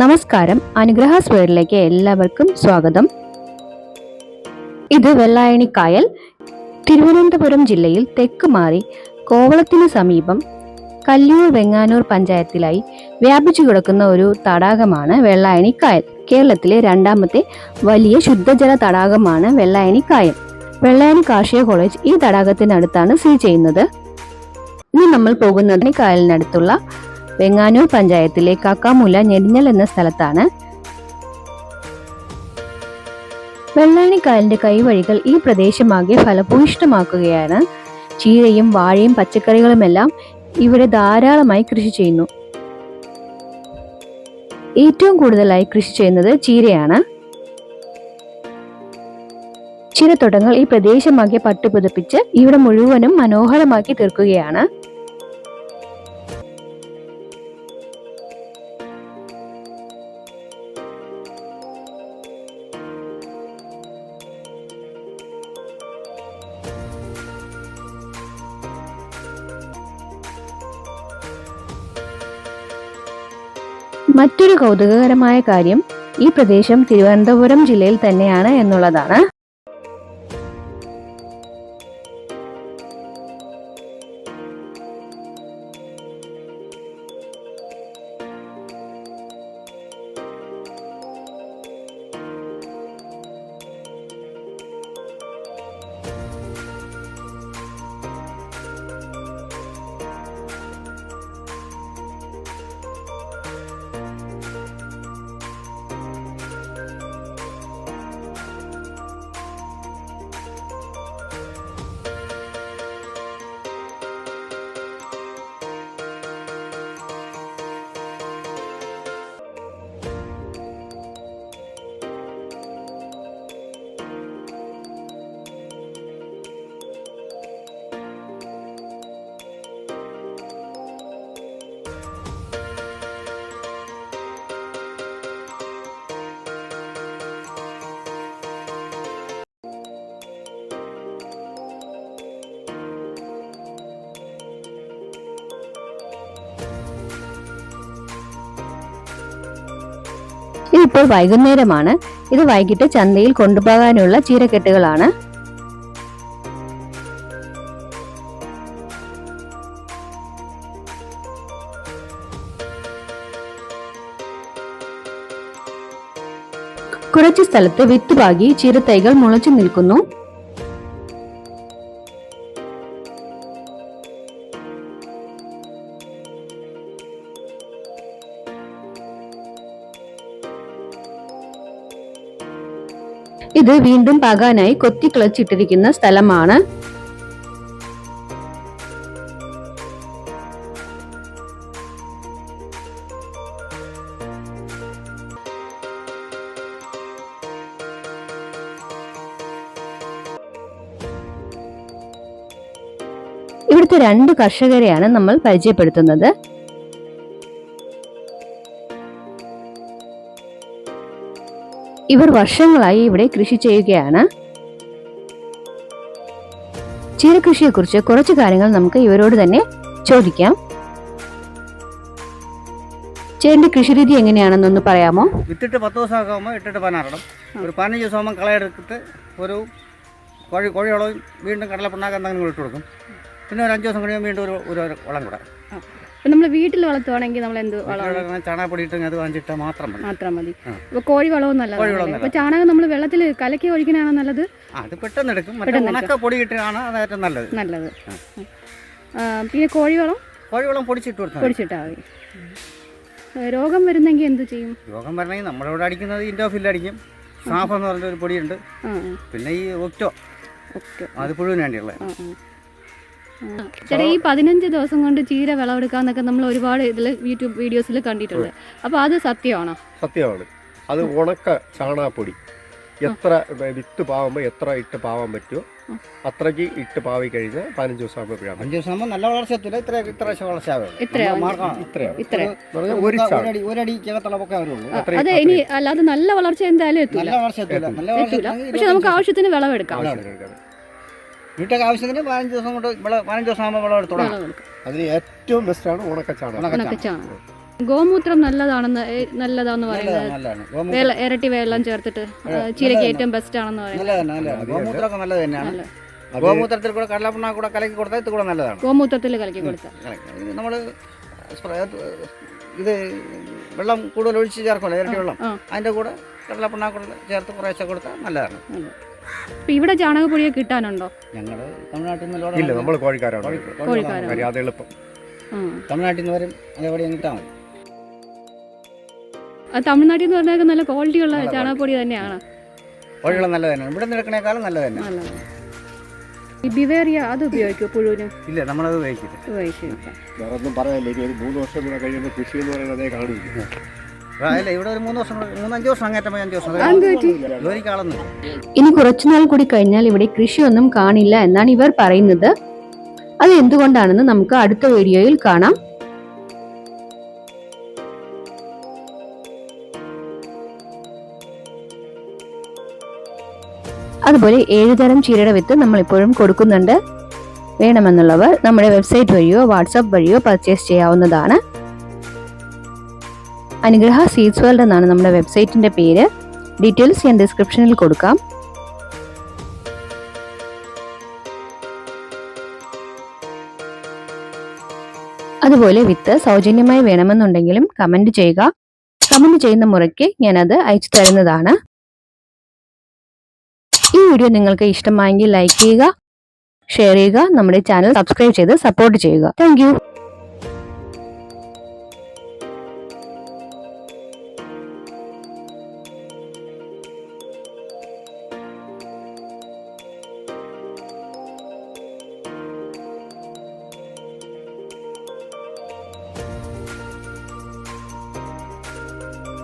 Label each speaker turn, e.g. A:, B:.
A: നമസ്കാരം. അനുഗ്രഹ സ്ക്വയറിലേക്ക് എല്ലാവർക്കും സ്വാഗതം. ഇത് വെള്ളായണിക്കായൽ തിരുവനന്തപുരം ജില്ലയിൽ തെക്ക് മാറി കോവളത്തിന് സമീപം കല്ലിയൂർ വെങ്ങാനൂർ പഞ്ചായത്തിലായി വ്യാപിച്ചു കിടക്കുന്ന ഒരു തടാകമാണ് വെള്ളായണിക്കായൽ. കേരളത്തിലെ രണ്ടാമത്തെ വലിയ ശുദ്ധജല തടാകമാണ് വെള്ളായണിക്കായൽ. വെള്ളായണി കാർഷിക കോളേജ് ഈ തടാകത്തിനടുത്താണ് സ്ഥിതി ചെയ്യുന്നത്. ഇനി നമ്മൾ പോകുന്നത് കായലിനടുത്തുള്ള വെങ്ങാനൂർ പഞ്ചായത്തിലെ കാക്കാമൂല ഞെടിഞ്ഞൽ എന്ന സ്ഥലത്താണ് വെള്ളാണിക്കായലിന്റെ കൈവഴികൾ ഈ പ്രദേശമാകെ ഫലഭൂയിഷ്ടമാക്കുകയാണ് ചീരയും വാഴയും പച്ചക്കറികളുമെല്ലാം ഇവിടെ ധാരാളമായി കൃഷി ചെയ്യുന്നു. ഏറ്റവും കൂടുതലായി കൃഷി ചെയ്യുന്നത് ചീരയാണ്. ചീരത്തോട്ടങ്ങൾ ഈ പ്രദേശമാകെ പട്ടുപുതപ്പിച്ച് ഇവിടെ മുഴുവനും മനോഹരമാക്കി തീർക്കുകയാണ്. മറ്റൊരു കൗതുകകരമായ കാര്യം ഈ പ്രദേശം തിരുവനന്തപുരം ജില്ലയിൽ തന്നെയാണ് എന്നുള്ളതാണ്. ഇതിപ്പോൾ വൈകുന്നേരമാണ്. ഇത് വൈകിട്ട് ചന്തയിൽ കൊണ്ടുപോകാനുള്ള ചീരക്കെട്ടുകളാണ്. കുറച്ച് സ്ഥലത്ത് വിത്ത് പാകി ചീരത്തൈകൾ മുളച്ചു നിൽക്കുന്നു. ഇത് വീണ്ടും പാകാനായി കൊത്തി കിളച്ചിട്ടിരിക്കുന്ന സ്ഥലമാണ്. ഇവിടുത്തെ രണ്ട് കർഷകരെയാണ് നമ്മൾ പരിചയപ്പെടുത്തുന്നത്. ഇവർ വർഷങ്ങളായി ഇവിടെ കൃഷി ചെയ്യുകയാണ്. ചീരകൃഷിയെക്കുറിച്ച് കുറച്ച് കാര്യങ്ങൾ നമുക്ക് ഇവരോട് തന്നെ ചോദിക്കാം. ചേട്ടന്റെ കൃഷിരീതി എങ്ങനെയാണെന്നൊന്ന് പറയാമോ?
B: വിത്തിട്ട് പത്ത് ദിവസമൊക്കെ ആകുമ്പോൾ ഇട്ടിട്ട് പനാറണം ഒരു പതിനഞ്ച് ദിവസം ആകുമ്പോൾ കളയെടുത്തിട്ട് ഒരു കോഴി കോഴിയോളം വീണ്ടും കടലപ്പിണ്ണാക്ക് അങ്ങനെ ഇട്ട് കൊടുക്കും. പിന്നെ ഒരു അഞ്ച് ദിവസം കഴിയുമ്പോൾ വീണ്ടും ഒരു ഒരു വളം കൂടെ.
C: അപ്പം നമ്മൾ വീട്ടിൽ വളർത്തുവാണെങ്കിൽ നമ്മൾ എന്ത് വളം
B: ചാണകപ്പൊടി ഇട്ട് അത് വാങ്ങിച്ചിട്ടാൽ മാത്രം മതി.
C: മാത്രം മതി.
B: ആ.
C: കോഴി വളവും നല്ലതാണ്. അപ്പോൾ ചാണകം നമ്മൾ വെള്ളത്തിൽ കലക്കി ഒഴിക്കണാണോ നല്ലത്?
B: അത് പെട്ടെന്ന് എടുക്കും. മറ്റേ പൊടി ഇട്ടാണ് നല്ലത്.
C: പിന്നെ കോഴിവളം?
B: കോഴിവളം പൊടിച്ചിട്ട് കൊടുത്താൽ മതി.
C: പൊടിച്ചിട്ടാൽ മതി. ഏ, രോഗം വരുന്നെങ്കിൽ എന്ത് ചെയ്യും?
B: രോഗം വരണമെങ്കിൽ നമ്മളിവിടെ അടിക്കുന്നത് ഇൻഡോഫിൽ അടിക്കും. സാഫ് എന്ന് പറഞ്ഞ ഒരു പൊടിയുണ്ട് പിന്നെ ഈ ഒക്ടോ. അത് പുഴുവിന് വേണ്ടിയുള്ളത്.
C: ചേട്ടാ ഈ പതിനഞ്ച് ദിവസം കൊണ്ട് ചീര വിളവെടുക്കാന്നൊക്കെ നമ്മൾ ഒരുപാട് ഇതിൽ യൂട്യൂബ് വീഡിയോസിൽ കണ്ടിട്ടുണ്ട്. അപ്പോൾ അത് സത്യമാണോ?
D: സത്യമാണ്. അത് ഉണക്ക ചാണാപ്പൊടി എത്ര വിത്ത് പാവുമ്പോൾ എത്ര ഇട്ട് പാവാൻ പറ്റുമോ അത്രയ്ക്ക് ഇട്ട് പാവി കഴിഞ്ഞ് പതിനഞ്ച് ദിവസം ആകുമ്പോഴാണ്
B: അഞ്ച് ദിവസം ആകുമ്പോൾ നല്ല വളർച്ച എത്തില്ല ഇത്ര ഇത്ര വളർച്ച ആവുള്ളൂ. ഒരടിക്കകത്തുള്ള പൊക്കെ
C: അതെ ഇനി അല്ലാതെ നല്ല വളർച്ച എന്തായാലും
B: നല്ല വളർച്ച എത്തില്ല
C: പക്ഷെ നമുക്ക് ആവശ്യത്തിന് വിളവെടുക്കാം.
B: വീട്ടൊക്കെ ആവശ്യത്തിന് പതിനഞ്ച് ദിവസം കൊണ്ട് വിള പതിനഞ്ച് ദിവസം ആകുമ്പോൾ വിളവ് എടുത്തോളാം
D: അതിന് ഏറ്റവും ബെസ്റ്റാണ്
B: ആണ്
C: ഉണക്കച്ചാണ് ഗോമൂത്രം നല്ലതാണെന്ന് ഏ, നല്ലതാന്ന് പറയുന്നത്
B: നല്ലതാണ് നല്ലതാണ്. ഗോമൂത്രം
C: വേല ഇരട്ടി വെള്ളം ചേർത്തിട്ട് ആ, ചീരയ്ക്ക് ഏറ്റവും ബെസ്റ്റ് ആണെന്ന് പറയുന്നത്.
B: നല്ലതാണ് നല്ലതാണ് ഗോമൂത്രമൊക്കെ നല്ലത് തന്നെയാണ്. ഗോമൂത്രത്തിൽ കൂടെ കടലപ്പിണ്ണ കൂടെ കലക്കി കൊടുത്താൽ ഇത് കൂടെ നല്ലതാണ്.
C: ഗോമൂത്രത്തിൽ കലക്കി കൊടുത്താൽ
B: നമ്മൾ ഇത് വെള്ളം കൂടുതൽ ഒഴിച്ച് ചേർക്കുമല്ലോ ഇരട്ടി വെള്ളം.
C: ആ.
B: അതിന്റെ കൂടെ കടലപ്പിണ്ണാക്കൂടെ ചേർത്ത് കുറേശ്ശെ കൊടുത്താൽ നല്ലതാണ്.
C: ഇവിടെ ചാണകപ്പൊടിയൊക്കെ കിട്ടാനുണ്ടോ?
B: ഞങ്ങൾ തമിഴ്നാട്ടിൽ നിന്ന്
D: ഇല്ല നമ്മൾ കോഴിക്കാരാണ്.
B: കോഴി-
C: കോഴിക്കാരാണ്.
D: എളുപ്പം.
C: ആ.
B: തമിഴ്നാട്ടിൽ നിന്ന് വരും അതേപടി കിട്ടാൽ മതി.
C: അത് തമിഴ്നാട്ടിൽ നിന്ന് പറഞ്ഞാൽ നല്ല ക്വാളിറ്റി ഉള്ള
B: നല്ല
C: ചാണകപ്പൊടി തന്നെയാണ്.
B: കോഴിവെള്ളം നല്ലത് തന്നെയാണ്. ഇവിടെ നിൽക്കണേക്കാളും നല്ലത് തന്നെ
C: നല്ലത് ഈ ബിവേറിയ അത് ഉപയോഗിക്കുമോ പുഴുവിന്?
B: ഇല്ല നമ്മളത് ഉപയോഗിക്കില്ല.
C: ഉപയോഗിക്കും
D: വേറെ ഒന്നും പറയാനില്ല ഇനി ഒരു മൂന്ന് വർഷം കൂടെ കഴിയുമ്പോൾ കൃഷി എന്ന് പറയുന്നത് അതേ കാണില്ല
B: അല്ല ഇവിടെ ഒരു മൂന്ന് വർഷം മൂന്നഞ്ച് വർഷം അങ്ങേറ്റം അഞ്ച്
A: ഇനി കുറച്ചുനാൾ കൂടി കഴിഞ്ഞാൽ ഇവിടെ കൃഷിയൊന്നും കാണില്ല എന്നാണ് ഇവർ പറയുന്നത്. അത് എന്തുകൊണ്ടാണെന്ന് നമുക്ക് അടുത്ത വീഡിയോയിൽ കാണാം. അതുപോലെ ഏഴുതരം ചീരയുടെ വിത്ത് നമ്മൾ ഇപ്പോഴും കൊടുക്കുന്നുണ്ട്. വേണമെന്നുള്ളവർ നമ്മുടെ വെബ്സൈറ്റ് വഴിയോ വാട്സാപ്പ് വഴിയോ പർച്ചേസ് ചെയ്യാവുന്നതാണ്. അനുഗ്രഹ സീഡ്സ് വേൾഡ് എന്നാണ് നമ്മുടെ വെബ്സൈറ്റിന്റെ പേര്. ഡീറ്റെയിൽസ് ഞാൻ ഡിസ്ക്രിപ്ഷനിൽ കൊടുക്കാം. അതുപോലെ വിത്ത് സൗജന്യമായി വേണമെന്നുണ്ടെങ്കിലും കമന്റ് ചെയ്യുക. കമന്റ് ചെയ്യുന്ന മുറയ്ക്ക് ഞാനത് അയച്ചു തരുന്നതാണ്. ഈ വീഡിയോ നിങ്ങൾക്ക് ഇഷ്ടമായെങ്കിൽ ലൈക്ക് ചെയ്യുക ഷെയർ ചെയ്യുക നമ്മുടെ ചാനൽ സബ്സ്ക്രൈബ് ചെയ്ത് സപ്പോർട്ട് ചെയ്യുക. താങ്ക്